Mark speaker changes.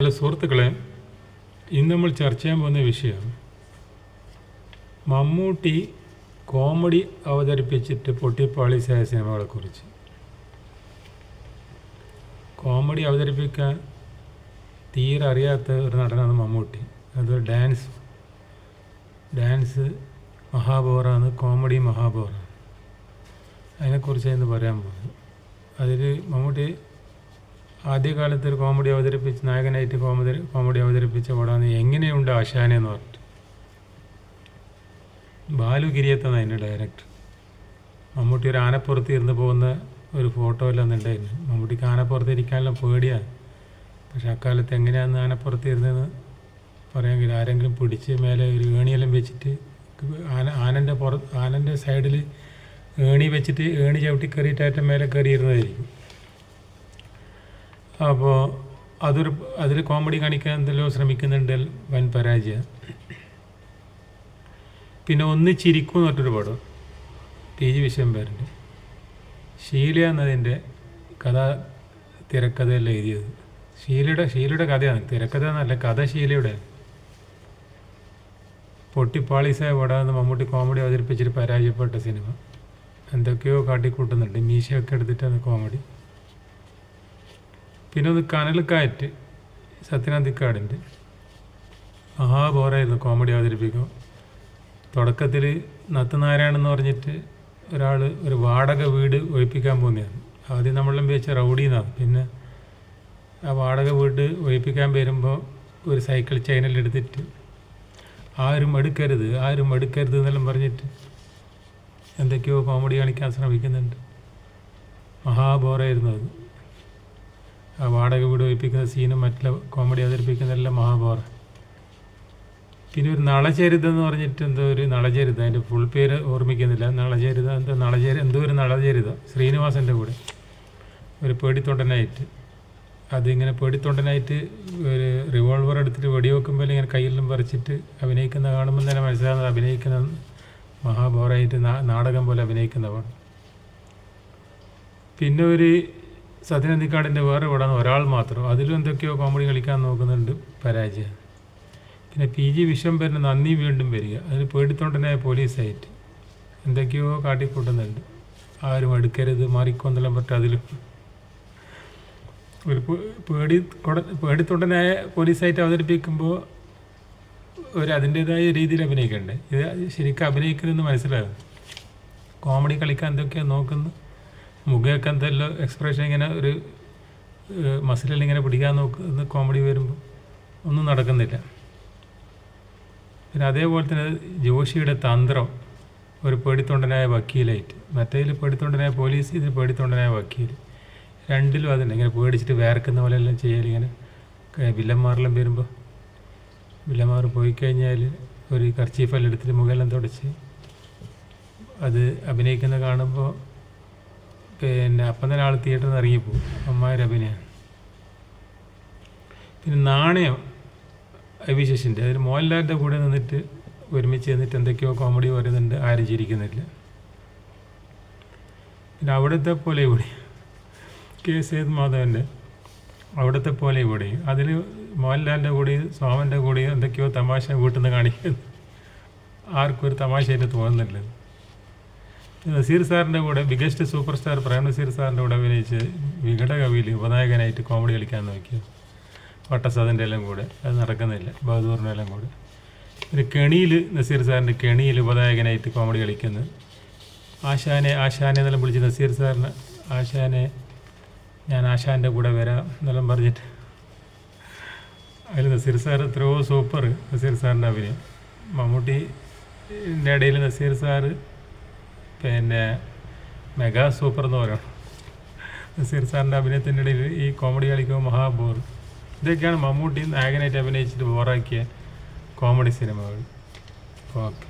Speaker 1: Hello സുഹൃത്തുക്കളെ ഇന്ന് നമ്മൾ ചർച്ച ചെയ്യാൻ പോകുന്ന വിഷയം മമ്മൂട്ടി കോമഡി അവതരിപ്പിച്ചിട്ട് പൊട്ടിപ്പാളിസായ സിനിമകളെക്കുറിച്ച് കോമഡി അവതരിപ്പിക്കാൻ തീരെ അറിയാത്ത ഒരു നടനാണ് മമ്മൂട്ടി. അത് ഡാൻസ് ഡാൻസ് മഹാബോറാണ് കോമഡി മഹാബോറാണ്. അതിനെക്കുറിച്ച് ഇന്ന് പറയാൻ പോകുന്നത് അതിൽ മമ്മൂട്ടി ആദ്യകാലത്ത് ഒരു കോമഡി അവതരിപ്പിച്ച് നായകനായിട്ട് കോമഡി കോമഡി അവതരിപ്പിച്ച പടമാണ് എങ്ങനെയുണ്ട് ആശാന എന്ന് പറഞ്ഞിട്ട്. ബാലു ഗിരിയത്താണ് അതിന്റെ ഡയറക്ടർ. മമ്മൂട്ടി ഒരു ആനപ്പുറത്ത് ഇരുന്ന് പോകുന്ന ഒരു ഫോട്ടോ എല്ലാം ഉണ്ടായിരുന്നു മമ്മൂട്ടിക്ക് ആനപ്പുറത്ത് ഇരിക്കാനുള്ള പേടിയാണ്. പക്ഷെ അക്കാലത്ത് എങ്ങനെയാണ് ആനപ്പുറത്ത് ഇരുന്നതെന്ന് പറയാമെങ്കിൽ ആരെങ്കിലും പിടിച്ച് മേലെ ഒരു ഏണിയെല്ലാം വെച്ചിട്ട് ആന ആനന്റെ പുറത്ത് ആനന്റെ സൈഡിൽ ഏണി വെച്ചിട്ട് ഏണി ചവിട്ടി കയറിയിട്ടായിട്ട് മേലെ കയറിയിരുന്നതായിരിക്കും. അപ്പോൾ അതൊരു അതിൽ കോമഡി കാണിക്കാൻ എന്തെല്ലോ ശ്രമിക്കുന്നുണ്ട് വൻ പരാജയം. പിന്നെ ഒന്ന് ചിരിക്കും എന്ന് പറഞ്ഞൊരു പടം. ടി ജി വിശ്വംഭരന്റെ ഷീല എന്നതിന്റെ കഥ തിരക്കഥയെല്ലാം എഴുതിയത്. ഷീലയുടെ ഷീലയുടെ കഥയാണ്. തിരക്കഥ എന്നല്ല കഥ ഷീലയുടെ. പൊട്ടിപ്പാളീസായ പടമെന്ന് മമ്മൂട്ടി കോമഡി അവതരിപ്പിച്ചിട്ട് പരാജയപ്പെട്ട സിനിമ. എന്തൊക്കെയോ കാട്ടിക്കൂട്ടുന്നുണ്ട്. മീശയൊക്കെ എടുത്തിട്ടാണ് കോമഡി പിന്നെ ഒന്ന് കനൽക്കാറ്റ് സത്യനാന്തിക്കാടിന്റെ മഹാബോറായിരുന്നു കോമഡി അവതരിപ്പിക്കും. തുടക്കത്തിൽ നത്തുനാരായണെന്ന് പറഞ്ഞിട്ട് ഒരാൾ ഒരു വാടക വീട് ഒഴിപ്പിക്കാൻ പോകുന്നതാണ് ആദ്യം നമ്മളെല്ലാം വെച്ച റൗഡിന്നാണ് പിന്നെ ആ വാടക വീട് ഒഴിപ്പിക്കാൻ വരുമ്പോൾ ഒരു സൈക്കിൾ ചൈനലെടുത്തിട്ട് ആരും എടുക്കരുത് ആരും എടുക്കരുത് എന്നെല്ലാം പറഞ്ഞിട്ട് എന്തൊക്കെയോ കോമഡി കാണിക്കാൻ ശ്രമിക്കുന്നുണ്ട്. മഹാബോറായിരുന്നു അത്. വാടക വീട് ഒഴിപ്പിക്കുന്ന സീനും മറ്റുള്ള കോമഡി അവതരിപ്പിക്കുന്നതെല്ലാം മഹാബോറ പിന്നെ ഒരു നളചരിതം എന്ന് പറഞ്ഞിട്ട് എന്തോ ഒരു നളചരിത. അതിന്റെ ഫുൾ പേര് ഓർമ്മിക്കുന്നില്ല. നളചരിത എന്തോ? നളചരി എന്തോ ഒരു നളചരിത. ശ്രീനിവാസന്റെ കൂടെ. ഒരു പേടിത്തൊണ്ടനായിട്ട്. അതിങ്ങനെ പേടിത്തൊണ്ടനായിട്ട് ഒരു റിവോൾവർ എടുത്തിട്ട് വെടിവെക്കുമ്പോൾ ഇങ്ങനെ കയ്യിലും പറിച്ചിട്ട് അഭിനയിക്കുന്ന കാണുമ്പോൾ തന്നെ മനസ്സിലാകുന്നത് അഭിനയിക്കുന്ന മഹാബോറായിട്ട് നാടകം പോലെ അഭിനയിക്കുന്നവർ പിന്നെ ഒരു സത്യനന്ദിക്കാടിന്റെ വേറെ പടമാണ് ഒരാൾ മാത്രം. അതിലും എന്തൊക്കെയോ കോമഡി കളിക്കാൻ നോക്കുന്നുണ്ട് പരാജയം. പിന്നെ പി ജി വിശ്വംഭരന് നന്ദി വീണ്ടും വരിക. അതിന് പേടിത്തൊണ്ടനായ പോലീസായിട്ട് എന്തൊക്കെയോ കാട്ടിക്കൂട്ടുന്നുണ്ട്. ആരും എടുക്കരുത് മാറിക്കൊന്നെല്ലാം പറ്റും അതിലും. ഒരു പേടി പേടിത്തൊണ്ടനായ പോലീസായിട്ട് അവതരിപ്പിക്കുമ്പോൾ ഒരു അതിന്റേതായ രീതിയിൽ അഭിനയിക്കണ്ടേ? ഇത് ശരിക്കും അഭിനയിക്കുന്നു മനസ്സിലാകും കോമഡി കളിക്കാൻ എന്തൊക്കെയാണ് നോക്കുന്നു. മുഖമൊക്കെ എന്തെല്ലാം എക്സ്പ്രഷൻ ഇങ്ങനെ ഒരു മസിലെല്ലാം ഇങ്ങനെ പിടിക്കാൻ നോക്കുന്ന കോമഡി വരുമ്പോൾ ഒന്നും നടക്കുന്നില്ല. പിന്നെ അതേപോലെ തന്നെ ജോഷിയുടെ തന്ത്രം ഒരു പേടിത്തൊണ്ടനായ വക്കീലായിട്ട്. മറ്റേതിൽ പേടിത്തൊണ്ടനായ പോലീസ് ഇതിൽ പേടിത്തൊണ്ടനായ വക്കീൽ രണ്ടിലും അതുണ്ട്. ഇങ്ങനെ പേടിച്ചിട്ട് വേർക്കുന്ന പോലെ എല്ലാം ചെയ്യൽ ഇങ്ങനെ വില്ലന്മാരെല്ലാം വരുമ്പോൾ വില്ലന്മാർ പോയി കഴിഞ്ഞാൽ ഒരു കർച്ചീഫെല്ലാം എടുത്തിട്ട് മുഖമെല്ലാം തുടച്ച് അത് അഭിനയിക്കുന്ന കാണുമ്പോൾ പിന്നെ അപ്പം തന്നെ ആൾ തിയേറ്ററിൽ നിന്ന് ഇറങ്ങിപ്പോകും അമ്മായൊരു അഭിനയം പിന്നെ നാണയം അഭിശേഷിന്റെ അതിൽ മോഹൻലാലിന്റെ കൂടെ നിന്നിട്ട് ഒരുമിച്ച് നിന്നിട്ട് എന്തൊക്കെയോ കോമഡി പറയുന്നുണ്ട്. ആരും ചിരിക്കുന്നില്ല. പിന്നെ അവിടുത്തെ പോലെ ഇവിടെ കെ സേത് മാധവന്റെ അവിടുത്തെ പോലെ ഇവിടെ അതിൽ മോഹൻലാലിന്റെ കൂടെ സോമന്റെ കൂടെ എന്തൊക്കെയോ തമാശ വീട്ടിൽ നിന്ന് കാണിക്കുന്നു. ആർക്കും ഒരു തമാശയായിട്ട് തോന്നുന്നില്ല നസീർ സാറിന്റെ കൂടെ biggest super star Prem Nazir സാറിന്റെ കൂടെ അഭിനയിച്ച് വികടകവിയിൽ ഉപനായകനായിട്ട് കോമഡി കളിക്കാൻ നോക്കിയത് വട്ടസാദിന്റെ എല്ലാം കൂടെ. അത് നടക്കുന്നില്ല. ബഹദൂറിന്റെ എല്ലാം കൂടെ. പിന്നെ കെണിയിൽ നസീർ സാറിന്റെ കെണിയിൽ ഉപനായകനായിട്ട് കോമഡി കളിക്കുന്നു ആശാനെ ആശാനെ എന്നെല്ലാം വിളിച്ച് നസീർ സാറിന് ആശാനെ ഞാൻ ആശാന്റെ കൂടെ വരാം എന്നെല്ലാം പറഞ്ഞിട്ട് അതിൽ നസീർ സാർ എത്രയോ സൂപ്പർ നസീർ സാറിന്റെ അഭിനയം. മമ്മൂട്ടിന്റെ ഇടയിൽ നസീർ സാറ് പിന്നെ മെഗാ സൂപ്പർ എന്ന് പറയണം നസീർ സാറിന്റെ അഭിനയത്തിന്റെ ഇടയിൽ ഈ കോമഡി കളിക്കുമ്പോൾ മഹാബോർ ഇതൊക്കെയാണ് മമ്മൂട്ടി നായകനായിട്ട് അഭിനയിച്ചിട്ട് ബോറാക്കിയ കോമഡി സിനിമകൾ. ഓക്കെ.